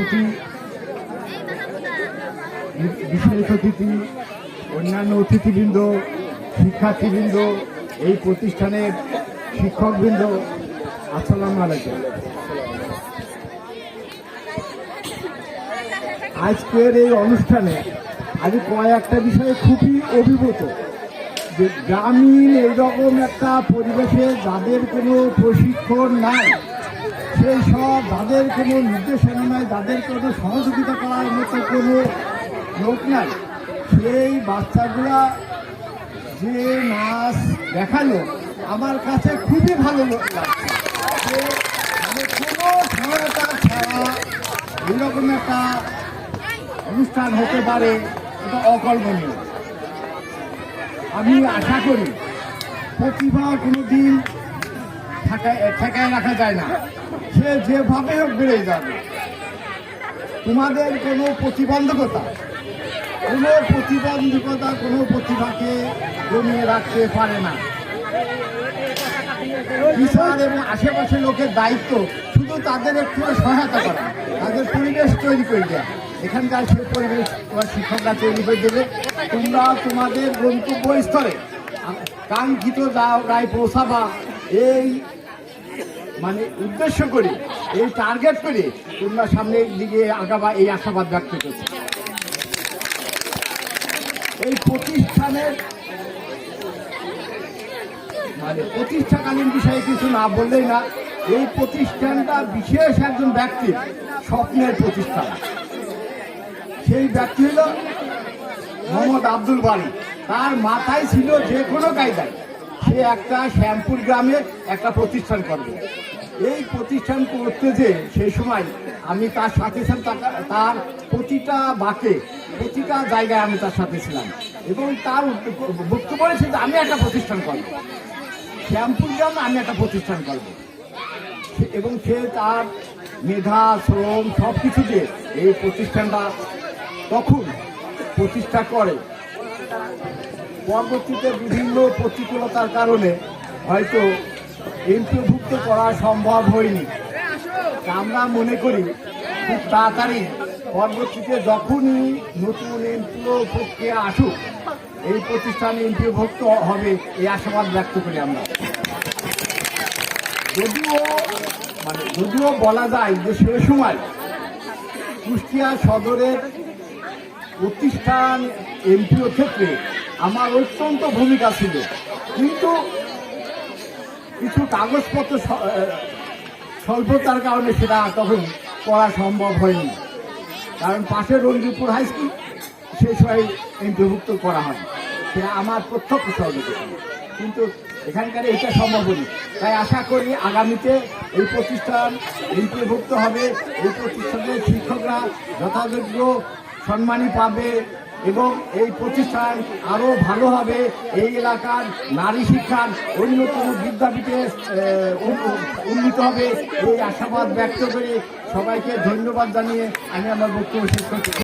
সভাপতি বিশেষ অতিথি অন্যান্য অতিথিবৃন্দ, শিক্ষার্থীবৃন্দ, এই প্রতিষ্ঠানের শিক্ষকবৃন্দ, আসসালামু আলাইকুম। আজকের এই অনুষ্ঠানে আমি কয়েকটা বিষয়ে খুবই অভিভূত, যে গ্রামীণ এইরকম একটা পরিবেশে যাদের কোনো প্রশিক্ষণ নাই সেই সব যাদের কোনো নির্দেশনা নাই যাদের কোনো সহযোগিতা করার মতো কোনো লোক নাই, সেই বাচ্চাগুলা যে নাচ দেখাল, আমার কাছে খুবই ভালো লাগছে। মানে কোনো সহায়তা ছাড়া এরকম একটা অনুষ্ঠান হতে পারে, এটা অকল্পনীয়। আমি আশা করি প্রতিভা কোনো দিন ঠেকায় রাখা যায় না। সে যেভাবে হোক বেড়ে যাবে। তোমাদের কোনো প্রতিবন্ধকতা কোনো প্রতিবন্ধকতা কোনো প্রতিভাকে জমিয়ে রাখতে পারে না। এবং আশেপাশের লোকের দায়িত্ব শুধু তাদের একটু সহায়তা করা, তাদের পরিবেশ তৈরি করে দেওয়া এখানকার সে পরিবেশ তোমার শিক্ষকরা তৈরি করে দেবে। তোমরা তোমাদের গন্তব্য স্তরে কাঙ্ক্ষিত রায় পৌঁছাবা, এই মানে উদ্দেশ্য করে, এই টার্গেট করে তোমরা সামনের দিকে আগাবা, এই আশাবাদ ব্যক্ত করছি। এই প্রতিষ্ঠানের মানে প্রতিষ্ঠাকালীন বিষয়ে কিছু না বললেই না, এই প্রতিষ্ঠানটা বিশেষ একজন ব্যক্তির স্বপ্নের প্রতিষ্ঠান। সেই ব্যক্তি হল মোহাম্মদ আব্দুল বাড়ি তার মাথায় ছিল যে কোনো কায়দায় সে একটা শ্যামপুর গ্রামে একটা প্রতিষ্ঠান করবে। এই প্রতিষ্ঠান করতে যে সেই সময় আমি তার সাথে ছিলাম তার- প্রতিটা বাকে, প্রতিটা জায়গায় আমি তার সাথে ছিলাম। এবং তার বক্তব্য হয়েছে যে আমি একটা প্রতিষ্ঠান করব। শ্যামপুর গ্রামে আমি একটা প্রতিষ্ঠান করব। এবং সে তার মেধা, শ্রম সব কিছু দিয়ে এই প্রতিষ্ঠানটা তখন প্রতিষ্ঠা করে। পরবর্তীতে বিভিন্ন প্রতিকূলতার কারণে হয়তো এমপিভুক্ত করা সম্ভব হয়নি। আমরা মনে করি, খুব তাড়াতাড়ি পরবর্তীতে যখনই নতুন এমপিও প্রক্রিয়া আসুক, এই প্রতিষ্ঠান এমপিভুক্ত হবে এই আশাবাদ ব্যক্ত করি আমরা। যদিও মানে যদিও বলা যায় যে সে সময় কুষ্টিয়া সদরের প্রতিষ্ঠান এমপিও ক্ষেত্রে আমার অত্যন্ত ভূমিকা ছিল। কিন্তু কিছু কাগজপত্র স্বল্পতার কারণে সেটা তখন করা সম্ভব হয়নি। কারণ পাশে রঞ্জিপুর হাই স্কুল সে সময় এমপিভুক্ত করা হয়। সেটা আমার প্রত্যক্ষ সহযোগিতা। কিন্তু এখানকার এটা সম্ভব হয়নি। তাই আশা করি আগামীতে এই প্রতিষ্ঠান এমপিভুক্ত হবে। এই প্রতিষ্ঠানের শিক্ষকরা যথাযোগ্য সম্মানই পাবে। এবং এই প্রতিষ্ঠান আরও ভালো হবে। এই এলাকার নারী শিক্ষার অন্যতম বিদ্যাপীঠে উন্নীত হবে। এই আশাবাদ ব্যক্ত করে সবাইকে ধন্যবাদ জানিয়ে আমি আমার বক্তব্য শেষ করছি।